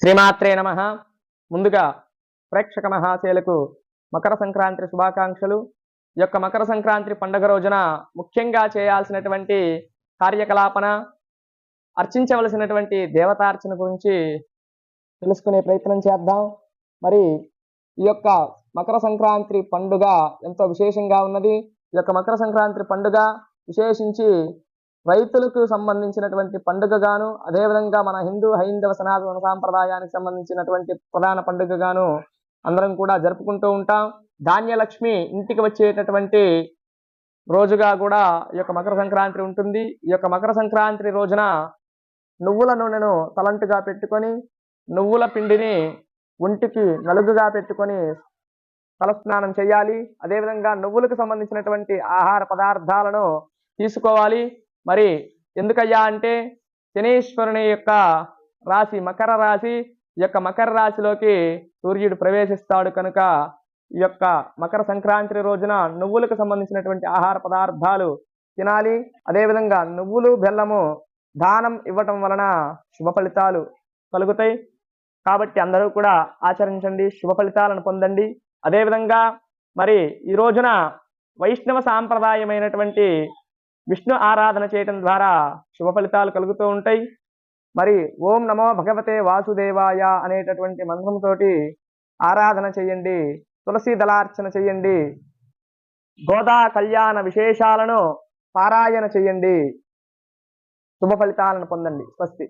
శ్రీమాత్రే నమ. ముందుగా ప్రేక్షక మహాశయులకు మకర సంక్రాంతి శుభాకాంక్షలు. ఈ యొక్క మకర సంక్రాంతి పండుగ రోజున ముఖ్యంగా చేయాల్సినటువంటి కార్యకలాపన అర్చించవలసినటువంటి దేవతార్చన గురించి తెలుసుకునే ప్రయత్నం చేద్దాం. మరి ఈ యొక్క మకర సంక్రాంతి పండుగ ఎంతో విశేషంగా ఉన్నది. ఈ యొక్క మకర సంక్రాంతి పండుగ విశేషించి రైతులకు సంబంధించినటువంటి పండుగగాను అదేవిధంగా మన హిందూ హైందవ సనాతన సాంప్రదాయానికి సంబంధించినటువంటి ప్రధాన పండుగగాను అందరం కూడా జరుపుకుంటూ ఉంటాం. ధాన్యలక్ష్మి ఇంటికి వచ్చేటటువంటి రోజుగా కూడా ఈ యొక్క మకర సంక్రాంతి ఉంటుంది. ఈ యొక్క మకర సంక్రాంతి రోజున నువ్వుల నూనెను తలంటుగా పెట్టుకొని నువ్వుల పిండిని ఒంటికి నలుగుగా పెట్టుకొని తలస్నానం చేయాలి. అదేవిధంగా నువ్వులకు సంబంధించినటువంటి ఆహార పదార్థాలను తీసుకోవాలి. మరి ఎందుకయ్యా అంటే శనీశ్వరుని యొక్క రాశి మకర రాశి ఈ యొక్క మకర రాశిలోకి సూర్యుడు ప్రవేశిస్తాడు కనుక ఈ యొక్క మకర సంక్రాంతి రోజున నువ్వులకు సంబంధించినటువంటి ఆహార పదార్థాలు తినాలి. అదేవిధంగా నువ్వులు బెల్లము దానం ఇవ్వటం వలన శుభ ఫలితాలు కలుగుతాయి. కాబట్టి అందరూ కూడా ఆచరించండి శుభ ఫలితాలను పొందండి. అదేవిధంగా మరి ఈ రోజున వైష్ణవ సాంప్రదాయమైనటువంటి విష్ణు ఆరాధన చేయటం ద్వారా శుభ ఫలితాలు కలుగుతూ ఉంటాయి. మరి ఓం నమో భగవతే వాసుదేవాయ అనేటటువంటి మంత్రంతోటి ఆరాధన చేయండి తులసి దళార్చన చేయండి గోదా కళ్యాణ విశేషాలను పారాయణ చేయండి. శుభ ఫలితాలను పొందండి. స్వస్తి.